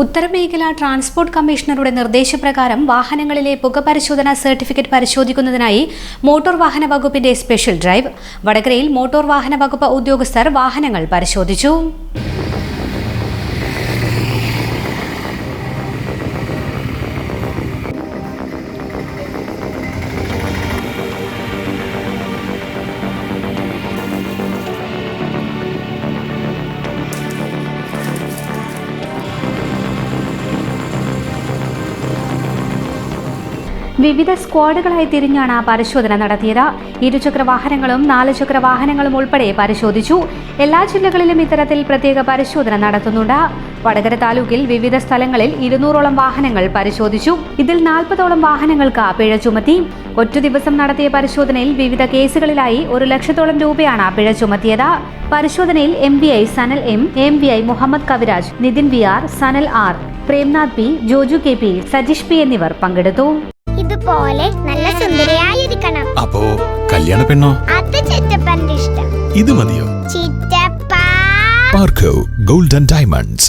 ഉത്തരമേഖല transport കമ്മീഷണറുടെ നിർദ്ദേശപ്രകാരം വാഹനങ്ങളിലെ പുക പരിശോധനാ സർട്ടിഫിക്കറ്റ് പരിശോധിക്കുന്നതിനായി മോട്ടോർ വാഹന വകുപ്പിന്റെ സ്പെഷ്യൽ ഡ്രൈവ്. വടകരയിൽ മോട്ടോർ വാഹന വകുപ്പ് ഉദ്യോഗസ്ഥർ വാഹനങ്ങൾ പരിശോധിച്ചു. വിവിധ സ്ക്വാഡുകളായി തിരിഞ്ഞാണ് പരിശോധന നടത്തിയത്. ഇരുചക്ര വാഹനങ്ങളും നാല് ചക്ര വാഹനങ്ങളും ഉൾപ്പെടെ പരിശോധിച്ചു. എല്ലാ ജില്ലകളിലും ഇത്തരത്തിൽ പ്രത്യേക പരിശോധന നടത്തുന്നുണ്ട്. വടകര താലൂക്കിൽ വിവിധ സ്ഥലങ്ങളിൽ ഇരുന്നൂറോളം വാഹനങ്ങൾ പരിശോധിച്ചു. ഇതിൽ നാൽപ്പതോളം വാഹനങ്ങൾക്ക് പിഴ ചുമത്തി. ഒറ്റ ദിവസം നടത്തിയ പരിശോധനയിൽ വിവിധ കേസുകളിലായി ഒരു ലക്ഷത്തോളം രൂപയാണ് പിഴ ചുമത്തിയത്. പരിശോധനയിൽ M B I Sanal M M B I Muhammad Kaviraj Nitin V R Sanal R Premnath P Joju K P Sajeesh P എന്നിവർ പങ്കെടുത്തു. ഇതുപോലെ നല്ല സുന്ദരിയായിരിക്കണം. അപ്പോ കല്യാണ പെണ്ണോ? അത് ചിറ്റപ്പന്റെ ഇഷ്ടം. ഇത് മതിയോ? ചിറ്റപ്പ. പാർക്കോ ഗോൾഡൻ ഡയമണ്ട്സ്.